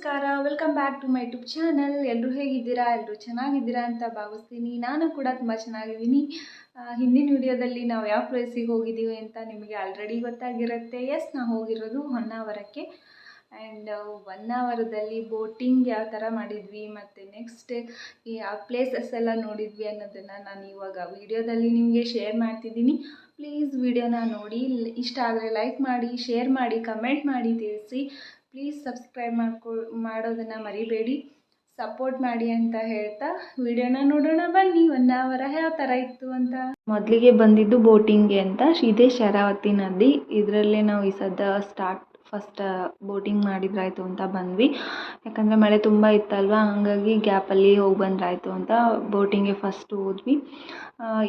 ನಮಸ್ಕಾರ welcome back to my YouTube channel ಎಲ್ಲರೂ ಹೇಗಿದ್ದೀರಾ? ಎಲ್ಲರೂ ಚೆನ್ನಾಗಿದ್ದೀರಾ ಅಂತ ಭಾವಿಸ್ತೀನಿ. ನಾನು ಕೂಡ ತುಂಬ ಚೆನ್ನಾಗಿದ್ದೀನಿ. ಹಿಂದಿನ ವಿಡಿಯೋದಲ್ಲಿ ನಾವು ಯಾವ ಪ್ಲೇಸಿಗೆ ಹೋಗಿದ್ದೀವಿ ಅಂತ ನಿಮಗೆ ಆಲ್ರೆಡಿ ಗೊತ್ತಾಗಿರುತ್ತೆ. ಎಸ್ ನಾವು ಹೋಗಿರೋದು ಹೊನ್ನಾವರಕ್ಕೆ. ಆ್ಯಂಡ್ ಹೊನ್ನಾವರದಲ್ಲಿ ಬೋಟಿಂಗ್ ಯಾವ ಥರ ಮಾಡಿದ್ವಿ, ಮತ್ತು ನೆಕ್ಸ್ಟ್ ಯಾವ ಪ್ಲೇಸಸ್ ಎಲ್ಲ ನೋಡಿದ್ವಿ ಅನ್ನೋದನ್ನು ನಾನು ಇವಾಗ ವಿಡಿಯೋದಲ್ಲಿ ನಿಮಗೆ ಶೇರ್ ಮಾಡ್ತಿದ್ದೀನಿ. ಪ್ಲೀಸ್ ವಿಡಿಯೋನ ನೋಡಿ. ಇಷ್ಟ ಆದರೆ ಲೈಕ್ ಮಾಡಿ ಶೇರ್ ಮಾಡಿ ಕಮೆಂಟ್ ಮಾಡಿ, ತಿಳಿಸಿ. ಪ್ಲೀಸ್ ಸಬ್ಸ್ಕ್ರೈಬ್ ಮಾಡ್ಕೊ, ಮಾಡೋದನ್ನು ಮರಿಬೇಡಿ. ಸಪೋರ್ಟ್ ಮಾಡಿ ಅಂತ ಹೇಳ್ತಾ ವಿಡಿಯೋನ ನೋಡೋಣ ಬನ್ನಿ. ಒನ್ ಅವರ ಯಾವ ಥರ ಇತ್ತು ಅಂತ. ಮೊದಲಿಗೆ ಬಂದಿದ್ದು ಬೋಟಿಂಗ್ಗೆ ಅಂತ. ಇದೇ ಶರಾವತಿ ನದಿ. ಇದರಲ್ಲೇ ನಾವು ಈ ಸದ್ದ ಸ್ಟಾರ್ಟ್ ಫಸ್ಟ್ ಬೋಟಿಂಗ್ ಮಾಡಿದ್ರಾಯಿತು ಅಂತ ಬಂದ್ವಿ. ಯಾಕಂದರೆ ಮಳೆ ತುಂಬ ಇತ್ತಲ್ವ, ಹಾಗಾಗಿ ಗ್ಯಾಪಲ್ಲಿ ಹೋಗಿ ಬಂದ್ರಾಯಿತು ಅಂತ ಬೋಟಿಂಗ್ಗೆ ಫಸ್ಟ್ ಹೋದ್ವಿ.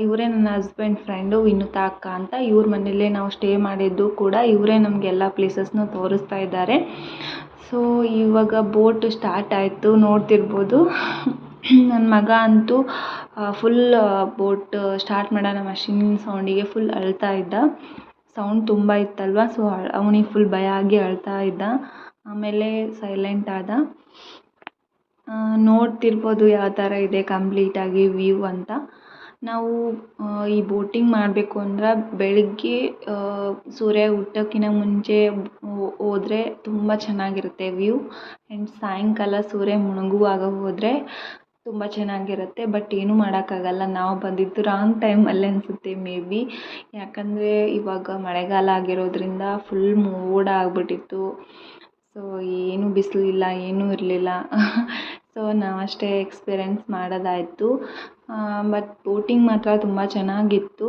ಇವರೇ ನನ್ನ ಹಸ್ಬೆಂಡ್ ಫ್ರೆಂಡು ವಿನುತಾ ಅಕ್ಕ ಅಂತ ಇವ್ರ ಮನೆಯಲ್ಲೇ ನಾವು ಸ್ಟೇ ಮಾಡಿದ್ದು ಕೂಡ ಇವರೇ ನಮಗೆಲ್ಲ ಪ್ಲೇಸಸ್ನೂ ತೋರಿಸ್ತಾ ಇದ್ದಾರೆ. ಸೊ ಇವಾಗ ಬೋಟ್ ಸ್ಟಾರ್ಟ್ ಆಯಿತು, ನೋಡ್ತಿರ್ಬೋದು. ನನ್ನ ಮಗ ಅಂತೂ ಫುಲ್ ಬೋಟ್ ಸ್ಟಾರ್ಟ್ ಮಾಡೋಣ ಮಷಿನ್ ಸೌಂಡಿಗೆ ಫುಲ್ ಅಳ್ತಾ ಇದ್ದ. ಸೌಂಡ್ ತುಂಬ ಇತ್ತಲ್ವ? ಸೊ ಅವನಿಗೆ ಫುಲ್ ಭಯ ಆಗಿ ಅಳ್ತಾ ಇದ್ದ. ಆಮೇಲೆ ಸೈಲೆಂಟ್ ಆದ. ನೋಡ್ತಿರ್ಬೋದು ಯಾವ ಥರ ಇದೆ ಕಂಪ್ಲೀಟಾಗಿ ವ್ಯೂ ಅಂತ. ನಾವು ಈ ಬೋಟಿಂಗ್ ಮಾಡಬೇಕು ಅಂದ್ರೆ ಬೆಳಗ್ಗೆ ಸೂರ್ಯ ಹುಟ್ಟೋಕ್ಕಿಂತ ಮುಂಚೆ ಹೋದ್ರೆ ತುಂಬ ಚೆನ್ನಾಗಿರುತ್ತೆ ವ್ಯೂ ಆ್ಯಂಡ್ ಸಾಯಂಕಾಲ ಸೂರ್ಯ ಮುಳುಗುವಾಗ ಹೋದರೆ ತುಂಬ ಚೆನ್ನಾಗಿರುತ್ತೆ ಬಟ್ ಏನೂ ಮಾಡೋಕ್ಕಾಗಲ್ಲ. ನಾವು ಬಂದಿದ್ದು ರಾಂಗ್ ಟೈಮಲ್ಲಿ ಅನಿಸುತ್ತೆ ಮೇ ಬಿ ಯಾಕಂದರೆ ಇವಾಗ ಮಳೆಗಾಲ ಆಗಿರೋದ್ರಿಂದ ಫುಲ್ ಮೋಡ ಆಗಿಬಿಟ್ಟಿತ್ತು. ಸೊ ಏನೂ ಬಿಸಿಲು ಇಲ್ಲ, ಏನೂ ಇರಲಿಲ್ಲ. ಸೊ ನಾವಷ್ಟೇ ಎಕ್ಸ್ಪೀರಿಯೆನ್ಸ್ ಮಾಡೋದಾಯಿತು. ಬಟ್ ಬೋಟಿಂಗ್ ಮಾತ್ರ ತುಂಬ ಚೆನ್ನಾಗಿತ್ತು.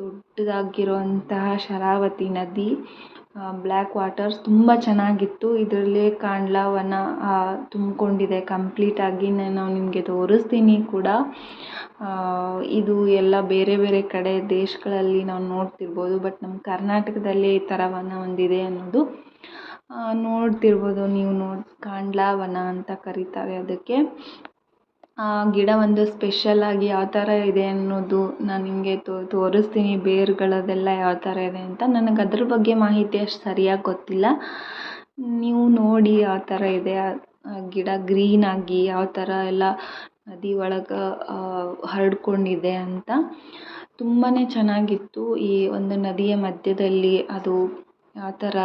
ದೊಡ್ಡದಾಗಿರುವಂತಹ ಶರಾವತಿ ನದಿ. ಬ್ಲ್ಯಾಕ್ ವಾಟರ್ಸ್ ತುಂಬ ಚೆನ್ನಾಗಿತ್ತು. ಇದರಲ್ಲಿ ಕಾಂಡ್ಲಾವನ ತುಂಬಿಕೊಂಡಿದೆ ಕಂಪ್ಲೀಟಾಗಿ ನಾನು ನಿಮಗೆ ತೋರಿಸ್ತೀನಿ ಕೂಡ. ಇದು ಎಲ್ಲ ಬೇರೆ ಬೇರೆ ಕಡೆ ದೇಶಗಳಲ್ಲಿ ನಾವು ನೋಡ್ತಿರ್ಬೋದು ಬಟ್ ನಮ್ಮ ಕರ್ನಾಟಕದಲ್ಲಿ ಈ ಥರ ವನ ಒಂದಿದೆ ಅನ್ನೋದು. ನೋಡ್ತಿರ್ಬೋದು ನೀವು ನೋಡಿ ಕಾಂಡ್ಲಾ ವನ ಅಂತ ಕರೀತಾರೆ ಅದಕ್ಕೆ. ಆ ಗಿಡ ಒಂದು ಸ್ಪೆಷಲಾಗಿ ಯಾವ ಥರ ಇದೆ ಅನ್ನೋದು ನಾನು ನಿಮಗೆ ತೋರಿಸ್ತೀನಿ. ಬೇರುಗಳದೆಲ್ಲ ಯಾವ ಥರ ಇದೆ ಅಂತ. ನನಗೆ ಅದ್ರ ಬಗ್ಗೆ ಮಾಹಿತಿ ಅಷ್ಟು ಸರಿಯಾಗಿ ಗೊತ್ತಿಲ್ಲ. ನೀವು ನೋಡಿ ಯಾವ ಥರ ಇದೆ. ಗಿಡ ಗ್ರೀನಾಗಿ ಯಾವ ಥರ ಎಲ್ಲ ನದಿ ಒಳಗೆ ಹರಡ್ಕೊಂಡಿದೆ ಅಂತ. ತುಂಬಾ ಚೆನ್ನಾಗಿತ್ತು. ಈ ಒಂದು ನದಿಯ ಮಧ್ಯದಲ್ಲಿ ಅದು ಯಾವ ಥರ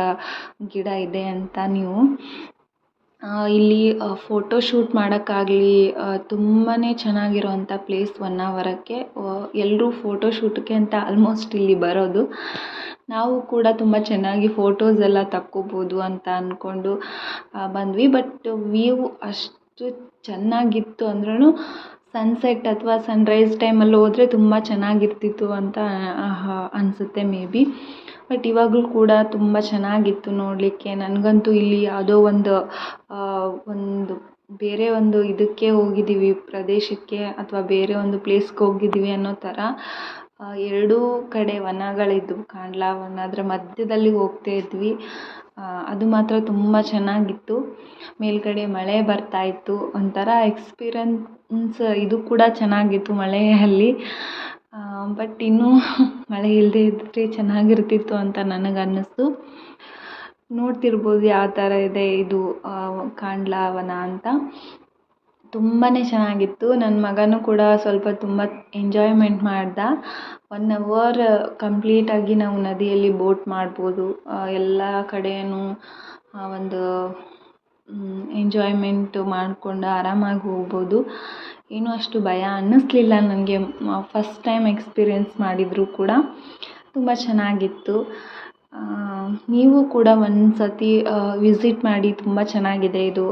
ಗಿಡ ಇದೆ ಅಂತ ನೀವು. ಇಲ್ಲಿ ಫೋಟೋ ಶೂಟ್ ಮಾಡೋಕ್ಕಾಗಲಿ ತುಂಬಾ ಚೆನ್ನಾಗಿರೋವಂಥ ಪ್ಲೇಸ್ ಹೊನ್ನಾವರಕ್ಕೆ ಎಲ್ಲರೂ ಫೋಟೋ ಶೂಟ್ಗೆ ಅಂತ ಆಲ್ಮೋಸ್ಟ್ ಇಲ್ಲಿ ಬರೋದು. ನಾವು ಕೂಡ ತುಂಬ ಚೆನ್ನಾಗಿ ಫೋಟೋಸ್ ಎಲ್ಲ ತಕ್ಕೋಬೋದು ಅಂತ ಅಂದ್ಕೊಂಡು ಬಂದ್ವಿ. ಬಟ್ ವ್ಯೂ ಅಷ್ಟು ಚೆನ್ನಾಗಿತ್ತು ಅಂದ್ರೂ ಸನ್ಸೆಟ್ ಅಥವಾ ಸನ್ರೈಸ್ ಟೈಮಲ್ಲಿ ಹೋದರೆ ತುಂಬ ಚೆನ್ನಾಗಿರ್ತಿತ್ತು ಅಂತ ಅನಿಸುತ್ತೆ ಮೇ ಬಿ ಬಟ್ ಇವಾಗಲೂ ಕೂಡ ತುಂಬ ಚೆನ್ನಾಗಿತ್ತು ನೋಡಲಿಕ್ಕೆ. ನನಗಂತೂ ಇಲ್ಲಿ ಯಾವುದೋ ಒಂದು ಒಂದು ಬೇರೆ ಒಂದು ಇದಕ್ಕೆ ಹೋಗಿದ್ದೀವಿ, ಪ್ರದೇಶಕ್ಕೆ ಅಥವಾ ಬೇರೆ ಒಂದು ಪ್ಲೇಸ್ಗೆ ಹೋಗಿದ್ದೀವಿ ಅನ್ನೋ ಥರ ಎರಡೂ ಕಡೆ ವನಗಳಿದ್ದವು ಕಾಂಡ್ಲಾ ವನ. ಅದರ ಮಧ್ಯದಲ್ಲಿ ಹೋಗ್ತಾ ಇದ್ವಿ. ಅದು ಮಾತ್ರ ತುಂಬ ಚೆನ್ನಾಗಿತ್ತು. ಮೇಲ್ಗಡೆ ಮಳೆ ಬರ್ತಾ ಇತ್ತು. ಒಂಥರ ಎಕ್ಸ್ಪೀರಿಯನ್ಸ್ ಇದು ಕೂಡ ಚೆನ್ನಾಗಿತ್ತು ಮಳೆಯಲ್ಲಿ. ಬಟ್ ಇನ್ನೂ ಮಳೆ ಇಲ್ಲದೇ ಇದ್ದರೆ ಚೆನ್ನಾಗಿರ್ತಿತ್ತು ಅಂತ ನನಗೆ ಅನ್ನಿಸ್ತು ನೋಡ್ತಿರ್ಬೋದು ಯಾವ ಥರ ಇದೆ ಇದು ಕಾಂಡ್ಲಾ ವನ ಅಂತ. ತುಂಬಾ ಚೆನ್ನಾಗಿತ್ತು. ನನ್ನ ಮಗನೂ ಕೂಡ ಸ್ವಲ್ಪ ತುಂಬ ಎಂಜಾಯ್ಮೆಂಟ್ ಮಾಡ್ದ. ಒನ್ ಅವರ್ ಕಂಪ್ಲೀಟಾಗಿ ನಾವು ನದಿಯಲ್ಲಿ ಬೋಟ್ ಮಾಡ್ಬೋದು. ಎಲ್ಲ ಕಡೆಯೂ ಒಂದು ಎಂಜಾಯ್ಮೆಂಟ್ ಮಾಡಿಕೊಂಡು ಆರಾಮಾಗಿ ಹೋಗ್ಬೋದು. ಏನೂ ಅಷ್ಟು ಭಯ ಅನ್ನಿಸ್ಲಿಲ್ಲ ನನಗೆ. ಫಸ್ಟ್ ಟೈಮ್ ಎಕ್ಸ್ಪೀರಿಯೆನ್ಸ್ ಮಾಡಿದರೂ ಕೂಡ ತುಂಬ ಚೆನ್ನಾಗಿತ್ತು. ನೀವು ಕೂಡ ಒಂದು ಸತಿ ವಿಸಿಟ್ ಮಾಡಿ ತುಂಬ ಚೆನ್ನಾಗಿದೆ ಇದು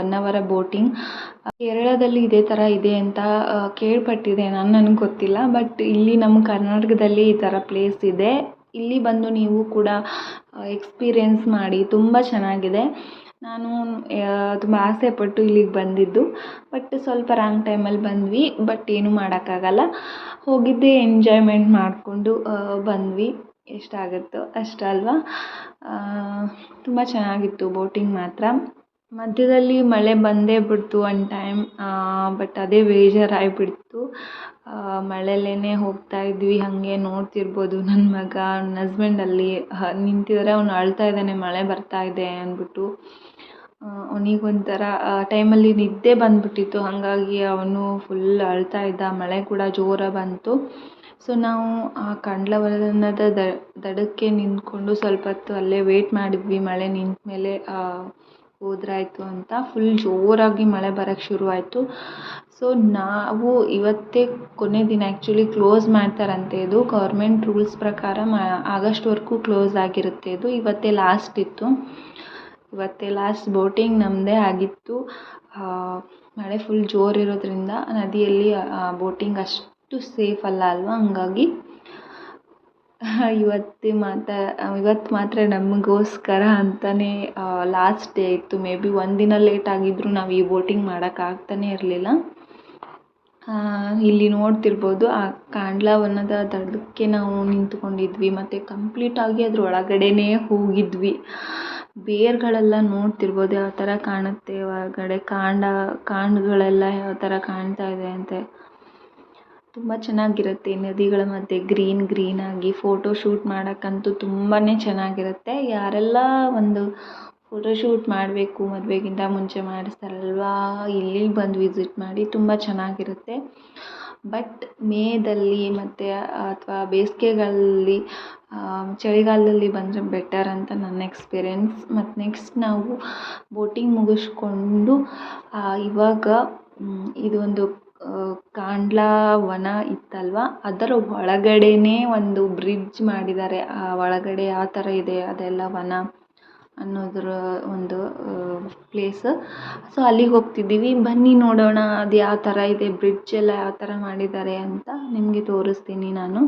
ಒನ್ ಅವರ ಬೋಟಿಂಗ್ ಕೇರಳದಲ್ಲಿ ಇದೇ ಥರ ಇದೆ ಅಂತ ಕೇಳ್ಪಟ್ಟಿದೆ ನಾನು, ನನಗೆ ಗೊತ್ತಿಲ್ಲ. ಬಟ್ ಇಲ್ಲಿ ನಮ್ಮ ಕರ್ನಾಟಕದಲ್ಲಿ ಈ ಥರ ಪ್ಲೇಸ್ ಇದೆ. ಇಲ್ಲಿ ಬಂದು ನೀವು ಕೂಡ ಎಕ್ಸ್ಪೀರಿಯೆನ್ಸ್ ಮಾಡಿ ತುಂಬ ಚೆನ್ನಾಗಿದೆ. ನಾನು ತುಂಬ ಆಸೆಪಟ್ಟು ಇಲ್ಲಿಗೆ ಬಂದಿದ್ದು. ಬಟ್ ಸ್ವಲ್ಪ ರಾಂಗ್ ಟೈಮಲ್ಲಿ ಬಂದ್ವಿ. ಬಟ್ ಏನೂ ಮಾಡೋಕ್ಕಾಗಲ್ಲ. ಹೋಗಿದ್ದೆ ಎಂಜಾಯ್ಮೆಂಟ್ ಮಾಡಿಕೊಂಡು ಬಂದ್ವಿ. ಎಷ್ಟಾಗುತ್ತೋ ಅಷ್ಟಲ್ವಾ. ತುಂಬ ಚೆನ್ನಾಗಿತ್ತು ಬೋಟಿಂಗ್ ಮಾತ್ರ. ಮಧ್ಯದಲ್ಲಿ ಮಳೆ ಬಂದೇ ಬಿಡ್ತು ಒನ್ ಟೈಮ್ ಬಟ್ ಅದೇ ಬೇಜಾರಾಗಿಬಿಡ್ತು. ಮಳೆಯಲ್ಲೇ ಹೋಗ್ತಾ ಇದ್ವಿ, ಹಾಗೆ ನೋಡ್ತಿರ್ಬೋದು ನನ್ನ ಮಗ ನನ್ನ ಹಸ್ಬೆಂಡ್ ಅಲ್ಲಿ. ನಿಂತಿದ್ದಾರೆ ಅವನು ಅಳ್ತಾ ಇದ್ದಾನೆ, ಮಳೆ ಬರ್ತಾ ಇದೆ ಅಂದ್ಬಿಟ್ಟು. ಅವನಿಗೊಂಥರ, ಆ ಟೈಮಲ್ಲಿ ನಿದ್ದೆ ಬಂದುಬಿಟ್ಟಿತ್ತು, ಹಾಗಾಗಿ ಅವನು ಫುಲ್ ಅಳ್ತಾ ಇದ್ದ, ಮಳೆ ಕೂಡ ಜೋರಾಗಿ ಬಂತು. ಸೊ ನಾವು ಆ ಕಾಂಡ್ಲವನದ ದಡಕ್ಕೆ ನಿಂತ್ಕೊಂಡು ಸ್ವಲ್ಪ ಹೊತ್ತು ಅಲ್ಲೇ ವೇಟ್ ಮಾಡಿದ್ವಿ, ಮಳೆ ನಿಂತ ಮೇಲೆ ಹೋದ್ರಾಯ್ತು ಅಂತ ಫುಲ್ ಜೋರಾಗಿ ಮಳೆ ಬರೋಕ್ಕೆ ಶುರುವಾಯಿತು. ಸೊ ನಾವು ಇವತ್ತೇ ಕೊನೆ ದಿನ ಆ್ಯಕ್ಚುಲಿ ಕ್ಲೋಸ್ ಮಾಡ್ತಾರಂತೆ ಇದು. ಗೌರ್ಮೆಂಟ್ ರೂಲ್ಸ್ ಪ್ರಕಾರ ಮ ಆಗಸ್ಟ್ವರೆಗೂ ಕ್ಲೋಸ್ ಆಗಿರುತ್ತೆ ಇದು. ಇವತ್ತೇ ಲಾಸ್ಟ್ ಇತ್ತು. ಇವತ್ತೇ ಲಾಸ್ಟ್ ಬೋಟಿಂಗ್ ನಮ್ಮದೇ ಆಗಿತ್ತು. ಮಳೆ ಫುಲ್ ಜೋರಿರೋದ್ರಿಂದ ನದಿಯಲ್ಲಿ ಬೋಟಿಂಗ್ ಅಷ್ಟು ಸೇಫ್ ಅಲ್ಲ ಅಲ್ವಾ? ಹಂಗಾಗಿ ಇವತ್ತು ಮಾತ್ರ ಇವತ್ತು ಮಾತ್ರ ನಮಗೋಸ್ಕರ ಅಂತಲೇ ಲಾಸ್ಟ್ ಡೇ ಇತ್ತು. ಮೇ ಬಿ ಒಂದಿನ ಲೇಟ್ ಆಗಿದ್ದರೂ ನಾವು ಈ ಬೋಟಿಂಗ್ ಮಾಡೋಕ್ಕಾಗ್ತಾನೇ ಇರಲಿಲ್ಲ. ಇಲ್ಲಿ ನೋಡ್ತಿರ್ಬೋದು, ಆ ಕಾಂಡ್ಲಾವನದ ದಡಕ್ಕೆ ನಾವು ನಿಂತ್ಕೊಂಡಿದ್ವಿ. ಮತ್ತು ಕಂಪ್ಲೀಟಾಗಿ ಅದ್ರ ಒಳಗಡೆನೇ ಹೋಗಿದ್ವಿ. ಬೇರ್ಗಳೆಲ್ಲ ನೋಡ್ತಿರ್ಬೋದು, ಯಾವ ಥರ ಕಾಣುತ್ತೆ ಒಳಗಡೆ ಕಾಂಡ, ಕಾಂಡಗಳೆಲ್ಲ ಯಾವ ಥರ ಕಾಣ್ತಾ ಇದೆ ಅಂತೆ. ತುಂಬ ಚೆನ್ನಾಗಿರುತ್ತೆ ನದಿಗಳ ಮಧ್ಯೆ ಗ್ರೀನ್ ಗ್ರೀನಾಗಿ ಫೋಟೋ ಶೂಟ್ ಮಾಡೋಕ್ಕಂತೂ ತುಂಬಾ ಚೆನ್ನಾಗಿರುತ್ತೆ. ಯಾರೆಲ್ಲ ಒಂದು ಫೋಟೋ ಶೂಟ್ ಮಾಡಬೇಕು ಮದುವೆಗಿಂತ ಮುಂಚೆ ಮಾಡಿಸ್ತಾರಲ್ವಾ ಇಲ್ಲಿ ಬಂದು ವಿಸಿಟ್ ಮಾಡಿ ತುಂಬ ಚೆನ್ನಾಗಿರುತ್ತೆ. ಬಟ್ ಮೇದಲ್ಲಿ ಮತ್ತು ಅಥವಾ ಬೇಸಿಗೆಗಳಲ್ಲಿ ಚಳಿಗಾಲದಲ್ಲಿ ಬಂದರೆ ಬೆಟರ್ ಅಂತ ನನ್ನ ಎಕ್ಸ್ಪೀರಿಯನ್ಸ್ ಮತ್ತು ನೆಕ್ಸ್ಟ್ ನಾವು ಬೋಟಿಂಗ್ ಮುಗಿಸ್ಕೊಂಡು ಇವಾಗ ಇದೊಂದು ಕಾಂಡ್ಲಾ ವನ ಇತ್ತಲ್ವ? ಅದರ ಒಳಗಡೆನೇ ಒಂದು ಬ್ರಿಡ್ಜ್ ಮಾಡಿದ್ದಾರೆ. ಆ, ಒಳಗಡೆ ಯಾವ ಥರ ಇದೆ ಅದೆಲ್ಲ ವನ ಅನ್ನೋದರ ಒಂದು ಪ್ಲೇಸ್ ಸೊ ಅಲ್ಲಿಗೆ ಹೋಗ್ತಿದ್ದೀವಿ. ಬನ್ನಿ ನೋಡೋಣ ಅದು ಯಾವ ಥರ ಇದೆ, ಬ್ರಿಡ್ಜ್ ಎಲ್ಲ ಯಾವ ಥರ ಮಾಡಿದ್ದಾರೆ ಅಂತ ನಿಮಗೆ ತೋರಿಸ್ತೀನಿ ನಾನು.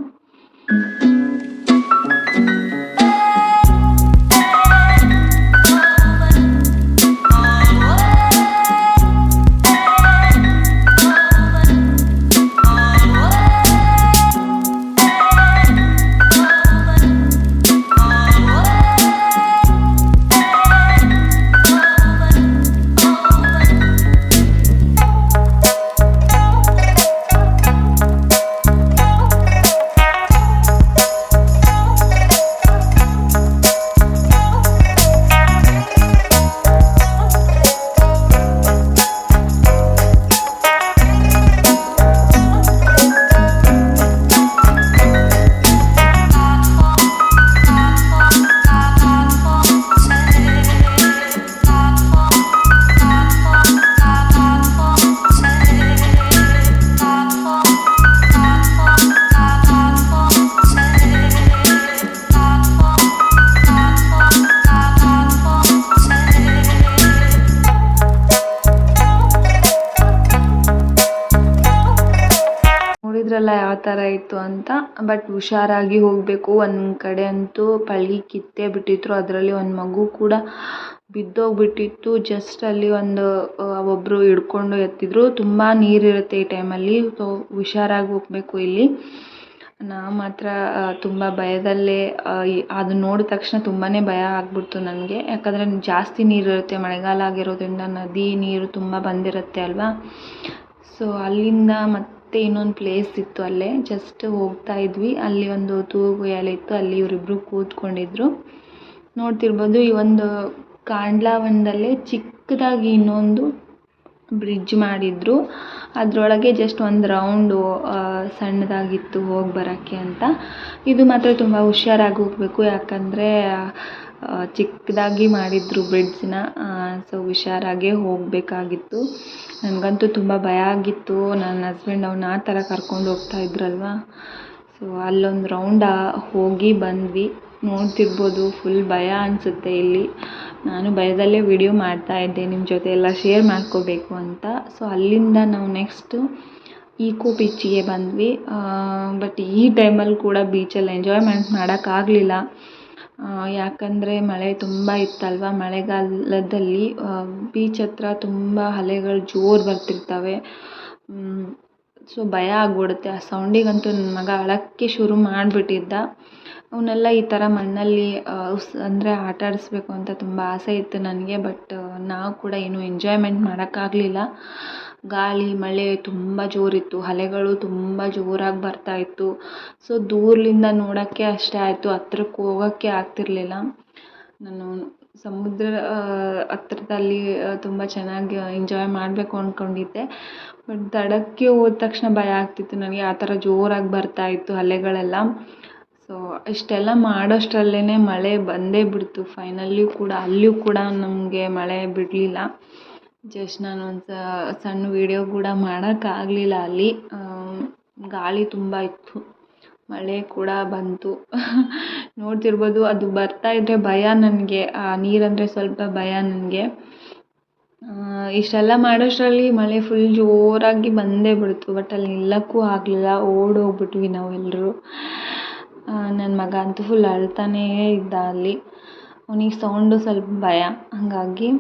ಯಾವ ಥರ ಇತ್ತು ಅಂತ ಬಟ್ ಹುಷಾರಾಗಿ ಹೋಗಬೇಕು ಒಂದು ಕಡೆ ಅಂತೂ ಪಲ್ಗಿ ಕಿತ್ತೇ ಬಿಟ್ಟಿದ್ರು ಅದರಲ್ಲಿ ಒಂದು ಮಗು ಕೂಡ ಬಿದ್ದೋಗ್ಬಿಟ್ಟಿತ್ತು. ಜಸ್ಟ್ ಅಲ್ಲಿ ಒಂದು ಒಬ್ಬರು ಹಿಡ್ಕೊಂಡು ಎತ್ತಿದ್ರು. ತುಂಬ ನೀರಿರುತ್ತೆ ಈ ಟೈಮಲ್ಲಿ ಸೊ ಹುಷಾರಾಗಿ ಹೋಗಬೇಕು ಇಲ್ಲಿ. ನಾನು ಮಾತ್ರ ತುಂಬ ಭಯದಲ್ಲೇ ಅದನ್ನ ನೋಡಿದ ತಕ್ಷಣ ತುಂಬಾ ಭಯ ಆಗ್ಬಿಡ್ತು ನನಗೆ. ಯಾಕಂದರೆ ಜಾಸ್ತಿ ನೀರಿರುತ್ತೆ, ಮಳೆಗಾಲ ಆಗಿರೋದ್ರಿಂದ ನದಿ ನೀರು ತುಂಬ ಬಂದಿರುತ್ತೆ ಅಲ್ವಾ? ಸೊ ಅಲ್ಲಿಂದ ಮತ್ತೆ ಇನ್ನೊಂದು ಪ್ಲೇಸ್ ಇತ್ತು ಅಲ್ಲೇ. ಜಸ್ಟ್ ಹೋಗ್ತಾ ಇದ್ವಿ. ಅಲ್ಲಿ ಒಂದು ತೂಗು ಇತ್ತು. ಅಲ್ಲಿ ಇವರಿಬ್ರು ಕೂತ್ಕೊಂಡಿದ್ರು. ನೋಡ್ತಿರ್ಬೋದು ಈ ಒಂದು ಕಾಂಡ್ಲಾವನದಲ್ಲೇ ಚಿಕ್ಕದಾಗಿ ಇನ್ನೊಂದು ಬ್ರಿಡ್ಜ್ ಮಾಡಿದ್ರು. ಅದರೊಳಗೆ ಜಸ್ಟ್ ಒಂದು ರೌಂಡು ಸಣ್ಣದಾಗಿತ್ತು ಹೋಗಿ ಬರೋಕ್ಕೆ ಅಂತ. ಇದು ಮಾತ್ರ ತುಂಬ ಹುಷಾರಾಗಿ ಹೋಗಬೇಕು. ಯಾಕಂದರೆ ಚಿಕ್ಕದಾಗಿ ಮಾಡಿದ್ರು ಬ್ರಿಡ್ಜ್ನ ಸೊ ಹುಷಾರಾಗೇ ಹೋಗಬೇಕಾಗಿತ್ತು. ನನಗಂತೂ ತುಂಬ ಭಯ ಆಗಿತ್ತು. ನನ್ನ ಹಸ್ಬೆಂಡ್ ಅವ್ನು ಆ ಥರ ಕರ್ಕೊಂಡು ಹೋಗ್ತಾ ಇದ್ರಲ್ವಾ? ಸೊ ಅಲ್ಲೊಂದು ರೌಂಡ ಹೋಗಿ ಬಂದ್ವಿ. ನೋಡ್ತಿರ್ಬೋದು ಫುಲ್ ಭಯ ಅನಿಸುತ್ತೆ ಇಲ್ಲಿ. ನಾನು ಭಯದಲ್ಲೇ ವಿಡಿಯೋ ಮಾಡ್ತಾ ಇದ್ದೆ. ನಿಮ್ಮ ಜೊತೆ ಎಲ್ಲ ಶೇರ್ ಮಾಡ್ಕೋಬೇಕು ಅಂತ. ಸೊ ಅಲ್ಲಿಂದ ನಾವು ನೆಕ್ಸ್ಟು ಈಕೋ ಬೀಚಿಗೆ ಬಂದ್ವಿ. ಬಟ್ ಈ ಟೈಮಲ್ಲಿ ಕೂಡ ಬೀಚಲ್ಲಿ ಎಂಜಾಯ್ಮೆಂಟ್ ಮಾಡೋಕ್ಕಾಗಲಿಲ್ಲ ಯಾಕಂದರೆ ಮಳೆ ತುಂಬ ಇತ್ತಲ್ವ? ಮಳೆಗಾಲದಲ್ಲಿ ಬೀಚ್ ಹತ್ರ ತುಂಬ ಅಲೆಗಳು ಜೋರು ಬರ್ತಿರ್ತವೆ. ಸೊ ಭಯ ಆಗಿಬಿಡುತ್ತೆ. ಆ ಸೌಂಡಿಗಂತೂ ನನ್ನ ಮಗ ಅಳಕ್ಕೆ ಶುರು ಮಾಡಿಬಿಟ್ಟಿದ್ದ. ಅವನ್ನೆಲ್ಲ ಈ ಥರ ಮಣ್ಣಲ್ಲಿ ಅಂದರೆ ಆಟ ಆಡಿಸ್ಬೇಕು ಅಂತ ತುಂಬ ಆಸೆ ಇತ್ತು ನನಗೆ ಬಟ್ ನಾವು ಕೂಡ ಏನೂ ಎಂಜಾಯ್ಮೆಂಟ್ ಮಾಡೋಕ್ಕಾಗಲಿಲ್ಲ. ಗಾಳಿ, ಮಳೆ ತುಂಬ ಜೋರಿತ್ತು. ಅಲೆಗಳು ತುಂಬ ಜೋರಾಗಿ ಬರ್ತಾ ಇತ್ತು. ಸೊ ದೂರದಿಂದ ನೋಡೋಕ್ಕೆ ಅಷ್ಟೇ ಆಯಿತು. ಹತ್ರಕ್ಕೆ ಹೋಗೋಕ್ಕೆ ಆಗ್ತಿರಲಿಲ್ಲ. ನಾನು ಸಮುದ್ರ ಹತ್ರದಲ್ಲಿ ತುಂಬ ಚೆನ್ನಾಗಿ ಎಂಜಾಯ್ ಮಾಡಬೇಕು ಅಂದ್ಕೊಂಡಿದ್ದೆ ಬಟ್ ದಡಕ್ಕೆ ಹೋದ ತಕ್ಷಣ ಭಯ ಆಗ್ತಿತ್ತು. ನನಗೆ ಆ ಥರ ಜೋರಾಗಿ ಬರ್ತಾ ಇತ್ತು ಅಲೆಗಳೆಲ್ಲ ಸೊ ಇಷ್ಟೆಲ್ಲ ಮಾಡೋಷ್ಟರಲ್ಲೇ ಮಳೆ ಬಂದೇ ಬಿಡ್ತು. ಫೈನಲ್ಲಿಯೂ ಕೂಡ, ಅಲ್ಲಿಯೂ ಕೂಡ ನಮಗೆ ಮಳೆ ಬಿಡಲಿಲ್ಲ. ಜಸ್ಟ್ ನಾನು ಒಂದು ಸಣ್ಣ ವೀಡಿಯೋ ಕೂಡ ಮಾಡೋಕ್ಕಾಗಲಿಲ್ಲ ಅಲ್ಲಿ. ಗಾಳಿ ತುಂಬ ಇತ್ತು. ಮಳೆ ಕೂಡ ಬಂತು. ನೋಡ್ತಿರ್ಬೋದು, ಅದು ಬರ್ತಾ ಇದ್ದರೆ ಭಯ ನನಗೆ. ಆ, ನೀರಂದರೆ ಸ್ವಲ್ಪ ಭಯ ನನಗೆ. ಇಷ್ಟೆಲ್ಲ ಮಾಡೋಷ್ಟರಲ್ಲಿ ಮಳೆ ಫುಲ್ ಜೋರಾಗಿ ಬಂದೇ ಬಿಡ್ತು. ಬಟ್ ಅಲ್ಲಿ ನಿಲ್ಲಕ್ಕೂ ಆಗಲಿಲ್ಲ. ಓಡೋಗ್ಬಿಟ್ವಿ ನಾವೆಲ್ಲರೂ ನನ್ನ ಮಗ ಅಂತೂ ಫುಲ್ ಅಳ್ತಾನೇ ಇದ್ದ ಅಲ್ಲಿ. ಅವನಿಗೆ ಸೌಂಡು ಸ್ವಲ್ಪ ಭಯ. ಹಾಗಾಗಿ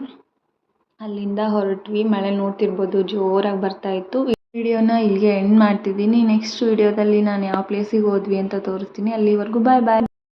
ಅಲ್ಲಿಂದ ಹೊರಟ್ವಿ. ಮಳೆ ನೋಡ್ತಿರ್ಬೋದು, ಜೋರಾಗಿ ಬರ್ತಾ ಇತ್ತು. ವಿಡಿಯೋನ ಇಲ್ಲಿಗೆ ಎಂಡ್ ಮಾಡ್ತಿದ್ದೀನಿ. ನೆಕ್ಸ್ಟ್ ವಿಡಿಯೋದಲ್ಲಿ ನಾನು ಯಾವ ಪ್ಲೇಸಿಗೆ ಹೋದ್ವಿ ಅಂತ ತೋರಿಸ್ತೀನಿ. ಅಲ್ಲಿವರೆಗೂ ಬಾಯ್ ಬಾಯ್